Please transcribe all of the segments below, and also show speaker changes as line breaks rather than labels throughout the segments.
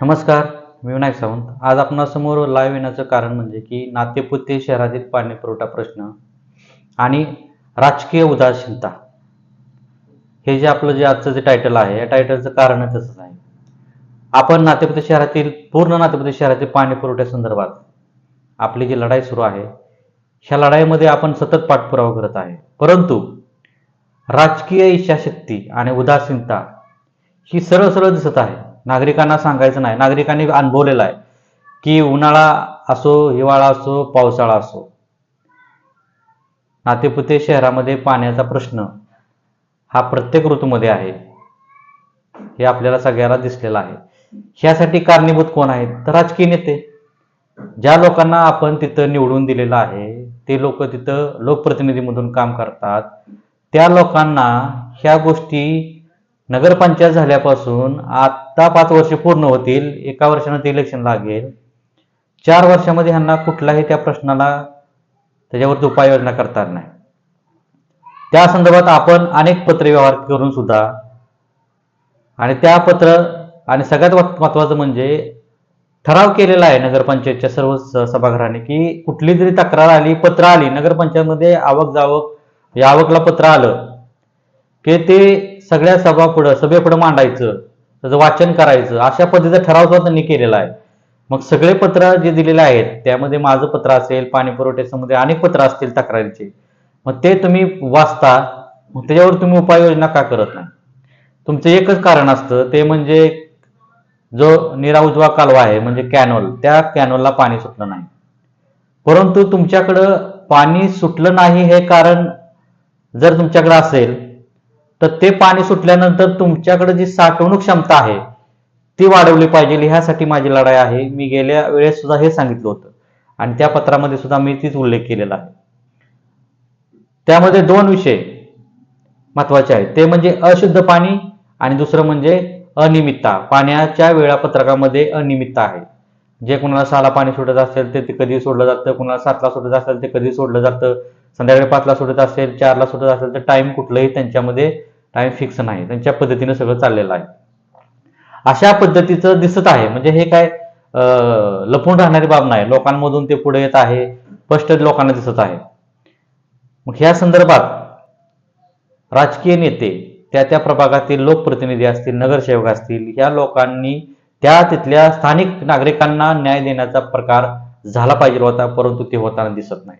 नमस्कार मी विनायक सावंत. आज आपणासमोर लाईव्ह येण्याचं कारण म्हणजे की नातेपुते शहरातील पाणी पुरवठा प्रश्न आणि राजकीय उदासीनता. हे जे आपलं जे आजचं जे टायटल आहे या टायटलचं कारण तसंच आहे. आपण नातेपुते शहरातील पूर्ण नातेपुते शहरातील पाणी पुरवठ्यासंदर्भात आपली जी लढाई सुरू आहे ह्या लढाईमध्ये आपण सतत पाठपुरावा करत आहे. परंतु राजकीय इच्छाशक्ती आणि उदासीनता ही सरळ सरळ दिसत आहे. नागरिकांना सांगायचं नाही. नागरिकांनी अनुभवलेलं आहे की उन्हाळा असो हिवाळा असो पावसाळा असो. नातेपुते शहरामध्ये पाण्याचा प्रश्न हा प्रत्येक ऋतूमध्ये आहे. हे आपल्याला सगळ्याला दिसलेलं आहे. ह्यासाठी कारणीभूत कोण आहेत? तर राजकीय नेते. ज्या लोकांना आपण तिथं निवडून दिलेलं आहे ते लोक तिथं लोकप्रतिनिधीमधून काम करतात. त्या लोकांना ह्या गोष्टी नगरपंचायत झाल्यापासून आता पाच वर्ष पूर्ण होतील एका वर्षानं ते इलेक्शन लागेल. चार वर्षामध्ये ह्यांना कुठलाही त्या प्रश्नाला त्याच्यावरती उपाययोजना करता नाही. त्या संदर्भात आपण अनेक पत्रव्यवहार करून सुद्धा आणि त्या पत्र आणि सगळ्यात महत्वाचं महत्त्वाचं म्हणजे ठराव केलेला आहे नगरपंचायतच्या सर्व सभागृहाने की कुठली जरी तक्रार आली पत्र आली नगरपंचायतमध्ये आवक जावक या आवकला पत्र आलं की ते सगळ्या सभा पुढं सभेपुढं मांडायचं त्याचं वाचन करायचं अशा पद्धतीचा ठराव सुद्धा त्यांनी केलेला आहे. मग सगळे पत्र जे दिलेले आहेत त्यामध्ये माझं पत्र असेल पाणी पुरवठ्यासंबंधी अनेक पत्र असतील तक्रारीचे. मग ते तुम्ही वाचता मग त्याच्यावर तुम्ही उपाययोजना का करत नाही? तुमचं एकच कारण असतं ते म्हणजे जो निरा उजवा कालवा आहे म्हणजे कॅनॉल त्या कॅनॉलला पाणी सुटलं नाही. परंतु तुमच्याकडं पाणी सुटलं नाही हे कारण जर तुमच्याकडे असेल तर ते पाणी सुटल्यानंतर तुमच्याकडे जी साठवणूक क्षमता आहे ती वाढवली पाहिजे. ह्यासाठी माझी लढाई आहे. मी गेल्या वेळेस सुद्धा हे सांगितलं होतं. आणि त्या पत्रामध्ये सुद्धा मी तीच उल्लेख केलेला आहे. त्यामध्ये दोन विषय महत्त्वाचे आहेत. ते म्हणजे अशुद्ध पाणी आणि दुसरं म्हणजे अनियमितता. पाण्याच्या वेळापत्रकामध्ये अनियमितता आहे. जे कुणाला सहाला पाणी सुटत असेल ते कधी सोडलं जातं? कुणाला सातला सुटत असेल ते कधी सोडलं जातं? संध्याकाळी पाचला सुटत असेल चारला सुटत असेल तर टाइम कुठलंही त्यांच्यामध्ये टाइम फिक्स नाही. त्यांच्या पद्धतीनं सगळं चाललेलं आहे. अशा पद्धतीचं दिसत आहे. म्हणजे हे काय लपून राहणारी बाब नाही. लोकांमधून ते पुढे येत आहे. स्पष्ट लोकांना दिसत आहे. मग ह्या संदर्भात राजकीय नेते त्या त्या प्रभागातील लोकप्रतिनिधी असतील नगरसेवक असतील या लोकांनी त्या तिथल्या स्थानिक नागरिकांना न्याय देण्याचा प्रकार झाला पाहिजे होता परंतु ते होताना दिसत नाही.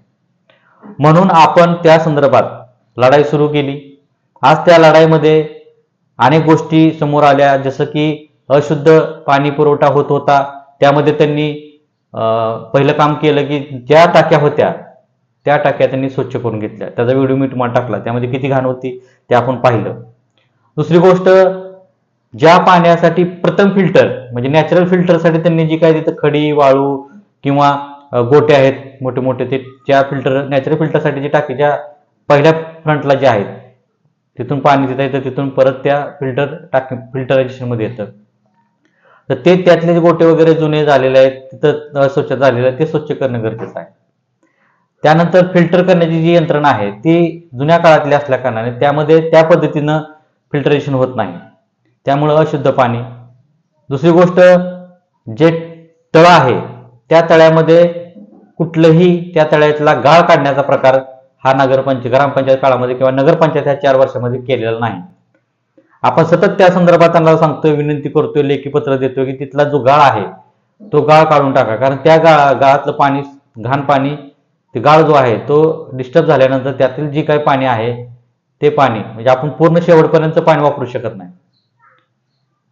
म्हणून आपण त्या संदर्भात लढाई सुरू केली. आज त्या लढाईमध्ये अनेक गोष्टी समोर आल्या. जसं की अशुद्ध पाणी पुरवठा होत होता. त्यामध्ये त्यांनी पहिलं काम केलं की ज्या टाक्या होत्या त्या टाक्या त्यांनी स्वच्छ करून घेतल्या. त्याचा व्हिडिओ मी तुम्हाला टाकला. त्यामध्ये किती घाण होती ते आपण पाहिलं. दुसरी गोष्ट ज्या पाण्यासाठी प्रथम फिल्टर म्हणजे नॅचरल फिल्टरसाठी त्यांनी जी काय तिथं खडी वाळू किंवा गोटे आहेत मोठे मोठे ते ज्या फिल्टर नॅचरल फिल्टरसाठी जे टाकी ज्या पहिल्या फ्रंटला जे आहेत तिथून पाणी देता येतं तिथून परत त्या फिल्टर टाक फिल्टरायझेशनमध्ये येतं. तर ते त्यातले जे गोटे वगैरे जुने झालेले आहेत तिथं अस्वच्छ झालेलं आहे ते स्वच्छ करणं गरजेचं आहे. त्यानंतर फिल्टर करण्याची जी यंत्रणा आहे ती जुन्या काळातली असल्या कारणाने त्यामध्ये त्या पद्धतीनं फिल्टरेशन होत नाही. त्यामुळं अशुद्ध पाणी. दुसरी गोष्ट जे तळ आहे त्या तळ्यामध्ये कुठलंही त्या तळ्यातला गाळ काढण्याचा प्रकार हा नगरपंच ग्रामपंचायत काळामध्ये किंवा नगरपंचायत ह्या चार वर्षामध्ये केलेला नाही. आपण सतत त्या संदर्भात त्यांना सांगतोय विनंती करतोय लेखी पत्र देतोय की तिथला जो गाळ आहे तो गाळ काढून टाका. कारण त्या गाळा गाळातलं पाणी घाण पाणी ते गाळ जो आहे तो डिस्टर्ब झाल्यानंतर त्यातील जी काही पाणी आहे ते पाणी म्हणजे आपण पूर्ण शेवटपर्यंत पाणी वापरू शकत नाही.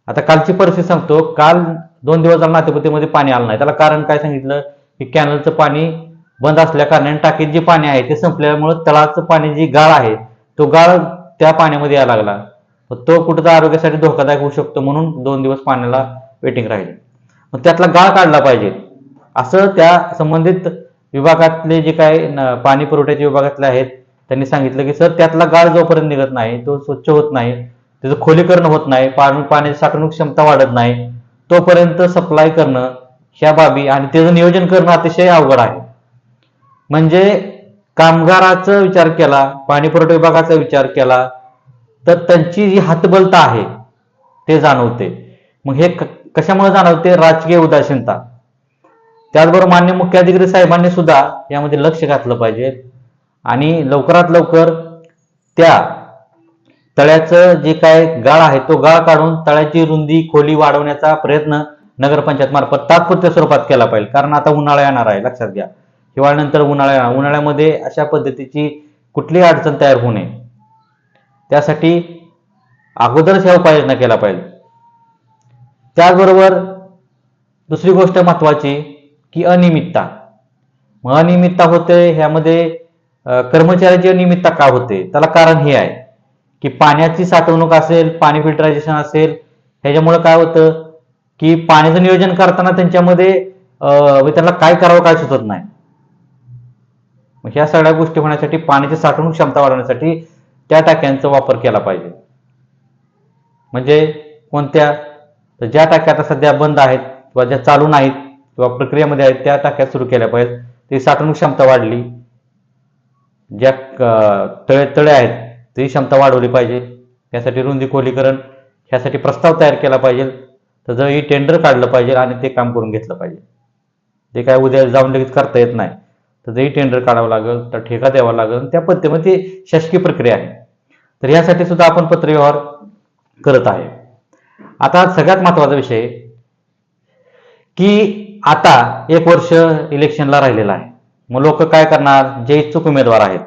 आता कालची परिस्थिती सांगतो काल दोन दिवस झाला नातेपतीमध्ये पाणी आलं नाही. त्याला कारण काय सांगितलं? की कॅनलचं पाणी बंद असल्या कारणाने टाकीत जे पाणी आहे ते संपल्यामुळे तळाचं पाणी जी गाळ आहे तो गाळ त्या पाण्यामध्ये यायला लागला. तो कुठं आरोग्यासाठी धोकादायक होऊ शकतो म्हणून दोन दिवस पाण्याला वेटिंग राहील. मग त्यातला गाळ काढला पाहिजे. असं त्या संबंधित विभागातले जे काय पाणी पुरवठ्याचे विभागातले आहेत त्यांनी सांगितलं की सर त्यातला गाळ जोपर्यंत निघत नाही तो स्वच्छ होत नाही त्याचं खोलीकरण होत नाही पाणी पाण्याची साठवणूक क्षमता वाढत नाही तोपर्यंत सप्लाय करणं ह्या बाबी आणि त्याचं नियोजन करणं अतिशय अवघड आहे. म्हणजे कामगाराचा विचार केला पाणीपुरवठा विभागाचा विचार केला तर त्यांची जी हातबलता आहे ते जाणवते. मग हे कशामुळे जाणवते? राजकीय उदासीनता. त्याचबरोबर मान्य मुख्याधिकारी साहेबांनी सुद्धा यामध्ये लक्ष घातलं पाहिजे. आणि लवकरात लवकर त्या तळ्याचं जे काय गाळ आहे तो गाळ काढून तळ्याची रुंदी खोली वाढवण्याचा प्रयत्न नगरपंचायत मार्फत तात्पुरत्या स्वरूपात केला पाहिजे. कारण आता उन्हाळा येणार आहे लक्षात घ्या. हिवाळ्यानंतर उन्हाळा उन्हाळ्यामध्ये अशा पद्धतीची कुठलीही अडचण तयार होऊ नये. त्यासाठी अगोदरच ह्या उपाययोजना केला पाहिजे त्याचबरोबर दुसरी गोष्ट महत्वाची की अनियमितता. मग अनियमितता होते ह्यामध्ये कर्मचाऱ्याची अनियमितता का होते? त्याला कारण हे आहे की पाण्याची साठवणूक असेल पाणी फिल्टरायझेशन असेल ह्याच्यामुळे काय होतं की पाण्याचं नियोजन करताना त्यांच्यामध्ये अं, त्यांना काय करावं काय सुचत नाही. मग ह्या सगळ्या गोष्टी होण्यासाठी पाण्याची साठवणूक क्षमता वाढवण्यासाठी त्या टाक्यांचा वापर केला पाहिजे. म्हणजे कोणत्या? तर ज्या टाक्या आता सध्या बंद आहेत किंवा ज्या चालू नाहीत किंवा प्रक्रियेमध्ये आहेत त्या टाक्या सुरू केल्या पाहिजेत. ती साठवणूक क्षमता वाढली. ज्या तळे तळे आहेत ती क्षमता वाढवली पाहिजे. त्यासाठी रुंदी खोलीकरण ह्यासाठी प्रस्ताव तयार केला पाहिजे. तर जर ही टेंडर काढलं पाहिजे आणि ते काम करून घेतलं पाहिजे. ते काय उद्या जाऊन लगेच करता येत नाही. तर टेंडर काढावं लागेल तर ठेका द्यावा लागेल. त्या पद्धतीमध्ये ती शासकीय प्रक्रिया आहे. तर यासाठी सुद्धा आपण पत्रव्यवहार करत आहे. आता सगळ्यात महत्त्वाचा विषय की आता एक वर्ष इलेक्शनला राहिलेलं आहे. मग लोक काय करणार? जे इच्छुक उमेदवार आहेत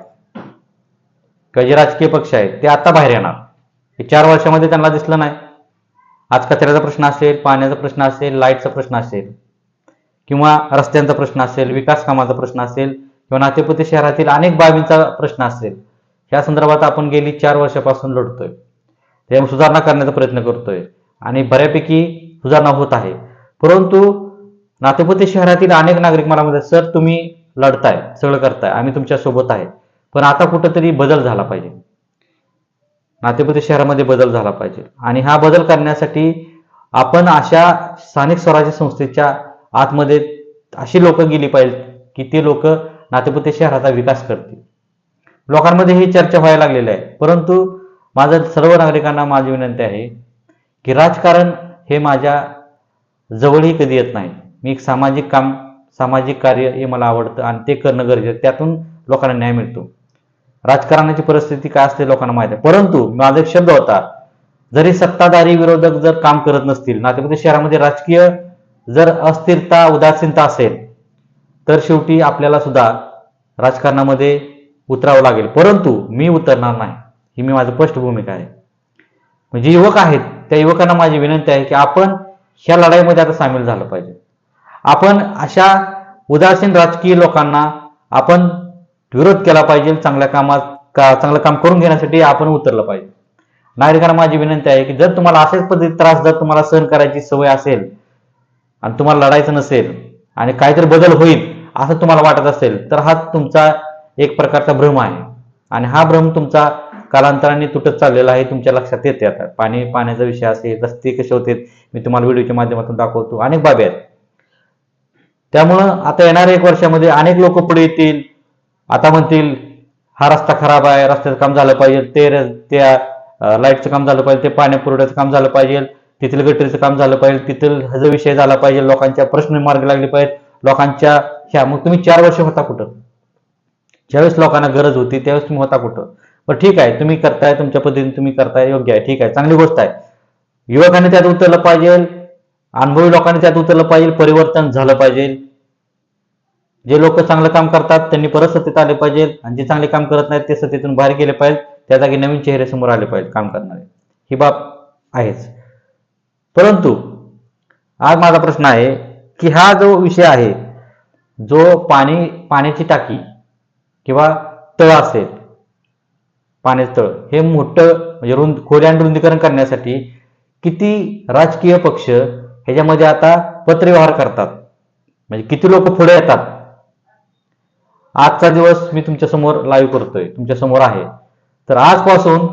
किंवा जे राजकीय पक्ष आहेत ते आता बाहेर येणार. हे चार वर्षामध्ये त्यांना दिसलं नाही. आज कचऱ्याचा प्रश्न असेल पाण्याचा प्रश्न असेल लाईटचा प्रश्न असेल. किंवा रस्त्यांचा प्रश्न असेल विकास कामाचा प्रश्न असेल किंवा नातेपुते शहरातील अनेक बाबींचा प्रश्न असेल या संदर्भात आपण गेली चार वर्षापासून लढतोय. त्यामुळे सुधारणा करण्याचा प्रयत्न करतोय आणि बऱ्यापैकी सुधारणा होत आहे. परंतु नातेपुते शहरातील अनेक नागरिक मला म्हणतात सर तुम्ही लढताय सगळं करताय आम्ही तुमच्यासोबत आहे पण आता कुठंतरी बदल झाला पाहिजे. नातेपुते शहरामध्ये बदल झाला पाहिजे. आणि हा बदल करण्यासाठी आपण अशा स्थानिक स्वराज्य संस्थेच्या आतमध्ये अशी लोक गेली पाहिजेत की ते लोक नातेपुते शहराचा विकास करतील. लोकांमध्ये ही चर्चा व्हायला लागलेली आहे. परंतु माझं सर्व नागरिकांना माझी विनंती आहे की राजकारण हे माझ्या जवळही कधी येत नाही. मी एक सामाजिक काम सामाजिक कार्य हे मला आवडतं आणि ते करणं गरजेचं त्यातून लोकांना न्याय मिळतो. राजकारणाची परिस्थिती काय असते लोकांना माहिती आहे. परंतु माझा एक शब्द होता जरी सत्ताधारी विरोधक जर काम करत नसतील नातेपुते शहरामध्ये राजकीय जर अस्थिरता उदासीनता असेल तर शेवटी आपल्याला सुद्धा राजकारणामध्ये उतरावं लागेल. परंतु मी उतरणार नाही. ही मी माझं स्पष्ट भूमिका आहे म्हणजे युवक आहेत त्या युवकांना माझी विनंती आहे की आपण ह्या लढाईमध्ये आता सामील झालं पाहिजे. आपण अशा उदासीन राजकीय लोकांना आपण विरोध केला पाहिजे चांगल्या कामात का चांगलं काम करून घेण्यासाठी आपण उतरलं पाहिजे. नागरिकांना माझी विनंती आहे की जर तुम्हाला अशाच पद्धतीत त्रास जर तुम्हाला सहन करायची सवय असेल आणि तुम्हाला लढायचं नसेल आणि काहीतरी बदल होईल असं तुम्हाला वाटत असेल तर हा तुमचा एक प्रकारचा भ्रम आहे. आणि हा भ्रम तुमचा कालांतराने तुटत चाललेला आहे तुमच्या लक्षात येते आता. पाणी पाण्याचा विषय असेल रस्ते कसे होते मी तुम्हाला व्हिडिओच्या माध्यमातून दाखवतो. अनेक बाबी आहेत. त्यामुळं आता येणाऱ्या एक वर्षामध्ये अनेक लोक पुढे येतील. आता म्हणतील हा रस्ता खराब आहे रस्त्याचं काम झालं पाहिजे ते र- त्या लाईटचं काम झालं पाहिजे ते पाणी पुरवठ्याचं काम झालं पाहिजे तिथलं गटरीचं काम झालं पाहिजे तिथलं हजर विषय झाला पाहिजे लोकांच्या प्रश्न मार्ग लागले पाहिजेत लोकांच्या ह्या मग तुम्ही चार वर्ष होता कुठं? ज्यावेळेस लोकांना गरज होती त्यावेळेस तुम्ही होता कुठं? पण ठीक आहे तुम्ही करताय तुमच्या पद्धतीने तुम्ही करताय योग्य आहे ठीक आहे चांगली गोष्ट आहे. युवकांनी त्यात उतरलं पाहिजे अनुभवी लोकांनी त्यात उतरलं पाहिजे परिवर्तन झालं पाहिजे. जे लोक चांगलं काम करतात त्यांनी परत सत्तेत आले पाहिजे आणि जे चांगले काम करत नाहीत ते सत्तेतून बाहेर गेले पाहिजे त्या जागी नवीन चेहरे समोर आले पाहिजेत काम करणारे. ही बाब आहेच. परंतु आज माझा प्रश्न आहे की हा जो विषय आहे जो पाणी पाण्याची टाकी किंवा तळ असेल पाण्याचं तळ हे मोठं म्हणजे रुंद खोल्या आणि रुंदीकरण करण्यासाठी किती राजकीय पक्ष ह्याच्यामध्ये आता पत्रव्यवहार करतात? म्हणजे किती लोक पुढे येतात? आजचा दिवस मी तुमच्यासमोर लाईव्ह करतोय तुमच्यासमोर आहे. तर आजपासून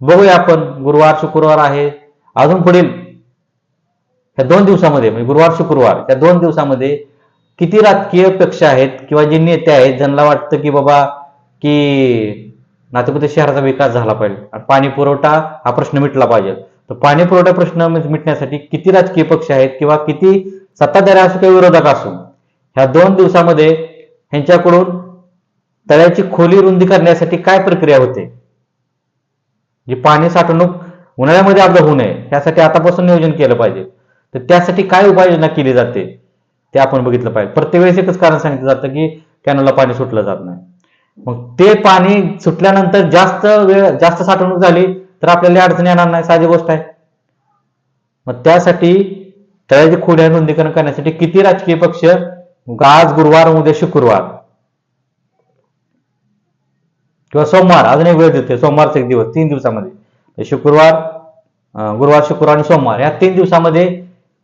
बघूया आपण गुरुवार शुक्रवार आहे. अजून पुढील ह्या दोन दिवसामध्ये म्हणजे गुरुवार शुक्रवार या दोन दिवसामध्ये किती राजकीय पक्ष आहेत किंवा जे नेते आहेत ज्यांना वाटतं की बाबा की नातेपुते शहराचा विकास झाला पाहिजे. आणि पाणी पुरवठा हा प्रश्न मिटला पाहिजे. तर पाणी पुरवठा प्रश्न मिटण्यासाठी किती राजकीय पक्ष आहेत किंवा किती सत्ताधारी असो किंवा विरोधक असो ह्या दोन दिवसामध्ये ह्यांच्याकडून तळ्याची खोली रुंदी करण्यासाठी काय प्रक्रिया होते? जी पाणी साठवणूक उन्हाळ्यामध्ये आपलं होऊ नये त्यासाठी आतापासून नियोजन केलं पाहिजे. तर त्यासाठी काय उपाययोजना केली जाते ते आपण बघितलं पाहिजे. प्रत्येक वेळेस एकच कारण सांगितलं जातं की कॅनलला पाणी सुटलं जात नाही. मग ते पाणी सुटल्यानंतर जास्त वेळ जास्त साठवणूक झाली तर आपल्याला अडचण येणार नाही साधी गोष्ट आहे. मग त्यासाठी तळ्याची खोड्या नोंदीकरण करण्यासाठी किती राजकीय पक्ष आज गुरुवार उद्या शुक्रवार? किंवा सोमवार अजून एक वेळ देते सोमवारचा एक दिवस तीन दिवसामध्ये. शुक्रवार गुरुवार शुक्रवार आणि सोमवार या तीन दिवसामध्ये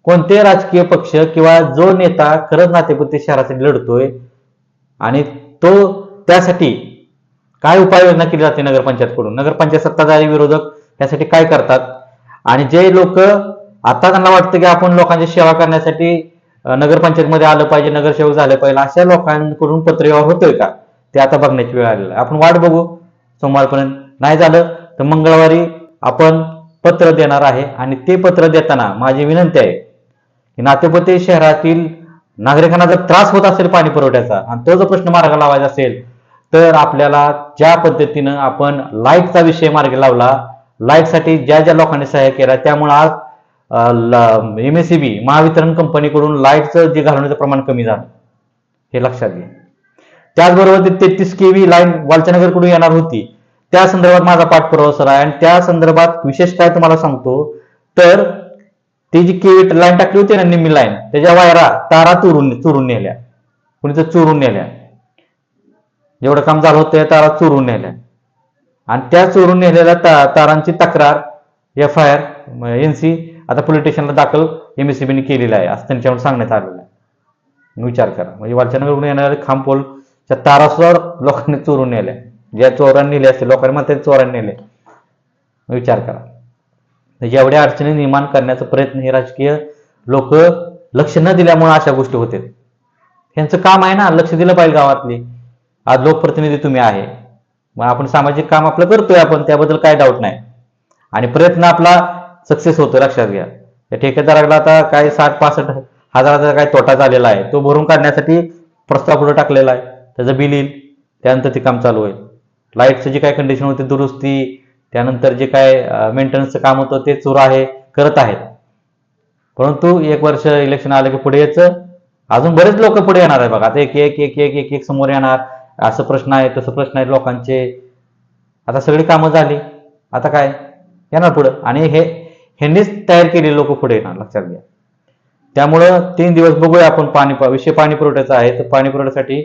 कोणते राजकीय पक्ष किंवा जो नेता खरंच नातेपुती शहरासाठी लढतोय आणि तो त्यासाठी काय उपाययोजना केली जाते नगरपंचायतकडून? नगरपंचायत सत्ताधारी विरोधक त्यासाठी काय करतात? आणि जे लोक आता त्यांना वाटतं की आपण लोकांची सेवा करण्यासाठी नगरपंचायतमध्ये आलं पाहिजे नगरसेवक झालं पाहिजे अशा लोकांकडून पत्रव्यवहार होतोय का? ते आता बघण्याची वेळ आलेली आहे. आपण वाट बघू. सोमवारपर्यंत नाही झालं तर मंगळवारी आपण पत्र देणार आहे. आणि ते पत्र देताना माझी विनंती आहे नातेपते शहरातील नागरिकांना जर त्रास होत असेल पाणी पुरवठ्याचा आणि तो जर प्रश्न मार्ग लावायचा असेल तर आपल्याला ज्या पद्धतीनं आपण लाईटचा विषय मार्गी लावला लाईटसाठी ज्या ज्या लोकांनी सहाय्य केला त्यामुळे आज M S C B Mahavitaran कंपनीकडून लाईटचं जे घालवण्याचं प्रमाण कमी झालं. हे लक्षात घ्या. त्याचबरोबर ते तेहतीस केवी लाईन वालचनगरकडून येणार होती. त्या संदर्भात माझा पाठपुरावा सर आहे आणि त्या संदर्भात विशेष काय तुम्हाला सांगतो तर ती जी केवी लाईन टाकली होती ना निम्मी लाईन त्याच्या वायरा तारा चोरून चोरून नेल्या. कुणीच तर चोरून नेल्या. जेवढं काम झालं होतं त्या तारा चोरून नेल्या. आणि त्या चोरून नेलेल्या ता तारांची तक्रार F I R N C आता पोलीस स्टेशनला दाखल एम एस केलेली आहे असं त्यांच्यावर सांगण्यात आलेलं आहे. विचार करा. म्हणजे वरच्यानगरकडून येणारे खांब पोलच्या तारा सुद्धा लोकांनी चोरून नेल्या. ज्या चोरांनी नेले असते लोकांनी म्हणतात चोरांनी नेले. विचार करा. म्हणजे एवढ्या अडचणी निर्माण करण्याचा प्रयत्न हे राजकीय लोक लक्ष न दिल्यामुळे अशा गोष्टी होते त्यांचं काम आहे ना लक्ष दिलं पाहिजे गावातली. आज लोकप्रतिनिधी तुम्ही आहे. मग आपण सामाजिक काम आपलं करतोय आपण त्याबद्दल काय डाऊट नाही. आणि प्रयत्न आपला सक्सेस होतो लक्षात घ्या. या ठेकेदाराला आता काय साठ पासष्ट हजाराचा काय तोटा झालेला आहे. तो भरून काढण्यासाठी प्रस्ताव पुढे टाकलेला आहे. त्याचं बिल येईल. त्यानंतर ते काम चालू होईल. लाईटचं जे काय कंडिशन होती दुरुस्ती त्यानंतर जे काय मेंटेनन्सचं काम होतं ते चोर आहे करत आहेत. परंतु एक वर्ष इलेक्शन आलं की पुढे यायचं. अजून बरेच लोक पुढे येणार आहे बघा. आता एक एक एक एक एक एक समोर येणार. असं प्रश्न आहे तसं प्रश्न आहे लोकांचे. आता सगळी कामं झाली. आता काय? येणार पुढं. आणि हे ह्यांनीच तयार केले लोक पुढे येणार लक्षात घ्या. त्यामुळं तीन दिवस बघूया आपण पाणी विषय पाणी पुरवठ्याचा आहे. तर पाणी पुरवठ्यासाठी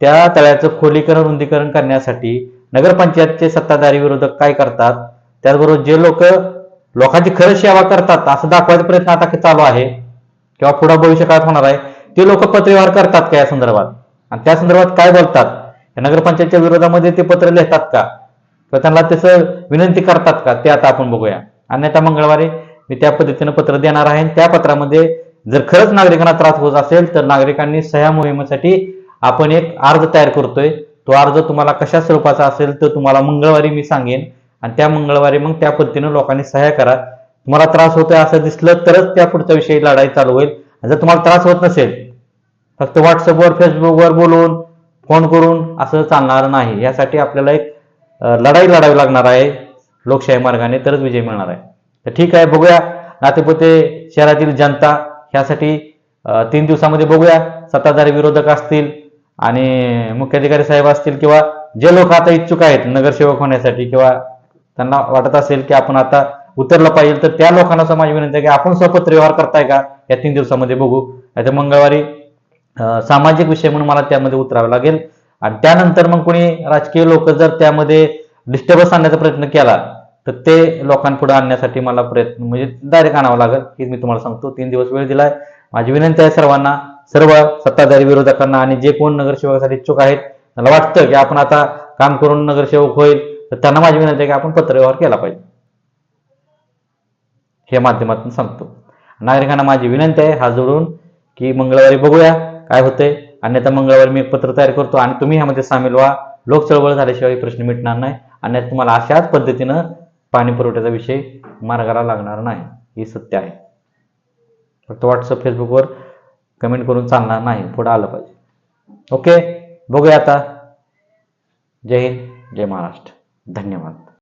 त्या तळ्याचं खोलीकरण रुंदीकरण करण्यासाठी नगरपंचायतचे सत्ताधारी विरोधक काय करतात? त्याचबरोबर जे लोक लोकांची खरंच सेवा करतात असं दाखवायचा प्रयत्न आता चालू आहे किंवा पुढे भविष्यकाळात होणार आहे ते लोक पत्रव्यवहार करतात का या संदर्भात? आणि त्या संदर्भात काय बोलतात? या नगरपंचायतच्या विरोधामध्ये ते पत्र लिहितात का? किंवा त्यांना त्याचं विनंती करतात का? ते आता आपण बघूया. अन्यथा मंगळवारी मी त्या पद्धतीनं पत्र देणार आहे आणि त्या पत्रामध्ये जर खरंच नागरिकांना त्रास होत असेल तर नागरिकांनी सह्या मोहिमेसाठी आपण एक अर्ज तयार करतोय. तो अर्ज तुम्हाला कशा स्वरूपाचा असेल तर तुम्हाला मंगळवारी मी सांगेन. आणि त्या मंगळवारी मग त्या पद्धतीनं लोकांनी सहाय्य करा. तुम्हाला त्रास होतोय असं दिसलं तरच त्या पुढच्या विषयी लढाई चालू होईल. आणि जर तुम्हाला त्रास होत नसेल फक्त व्हॉट्सअपवर फेसबुकवर बोलून फोन करून असं चालणार नाही. यासाठी आपल्याला एक लढाई लढावी लागणार आहे. लोकशाही मार्गाने तरच विजय मिळणार आहे. तर ठीक आहे बघूया. नातेपुते शहरातील जनता ह्यासाठी तीन दिवसामध्ये बघूया. सत्ताधारी विरोधक असतील आणि मुख्याधिकारी साहेब असतील किंवा जे लोक आता इच्छुक आहेत नगरसेवक होण्यासाठी किंवा त्यांना वाटत असेल की आपण आता उतरलं पाहिजे तर त्या लोकांना सुद्धा माझी विनंती आहे की आपण स्वपत्र व्यवहार करताय का? या तीन दिवसामध्ये बघू. नाहीतर मंगळवारी सामाजिक विषय म्हणून मला त्यामध्ये उतरावं लागेल. आणि त्यानंतर मग कोणी राजकीय लोक जर त्यामध्ये डिस्टर्बन्स आणण्याचा प्रयत्न केला तर ते लोकांपुढे आणण्यासाठी मला प्रयत्न म्हणजे डायरेक्ट आणावं लागेल हे मी तुम्हाला सांगतो. तीन दिवस वेळ दिलाय. माझी विनंती आहे सर्वांना सर्व सत्ताधारी विरोधकांना आणि जे कोण नगरसेवकासाठी इच्छुक आहेत मला वाटतं की आपण आता काम करून नगरसेवक होईल तर त्यांना माझी विनंती आहे की आपण पत्रव्यवहार केला पाहिजे. हे माध्यमातून सांगतो. नागरिकांना माझी विनंती आहे हा जोडून की मंगळवारी बघूया काय होतंय. अन्यथा मंगळवारी मी एक पत्र तयार करतो आणि तुम्ही ह्यामध्ये सामील व्हा. लोक चळवळ झाल्याशिवाय प्रश्न मिटणार नाही. आणि तुम्हाला अशाच पद्धतीनं पाणी पुरवठ्याचा विषय मार्गाला लागणार नाही. हे सत्य आहे. फक्त व्हॉट्सअप फेसबुकवर कमेंट करून चालणार नाही पुढं आलं पाहिजे. ओके? बघूया आता. जय हिंद जय महाराष्ट्र. धन्यवाद.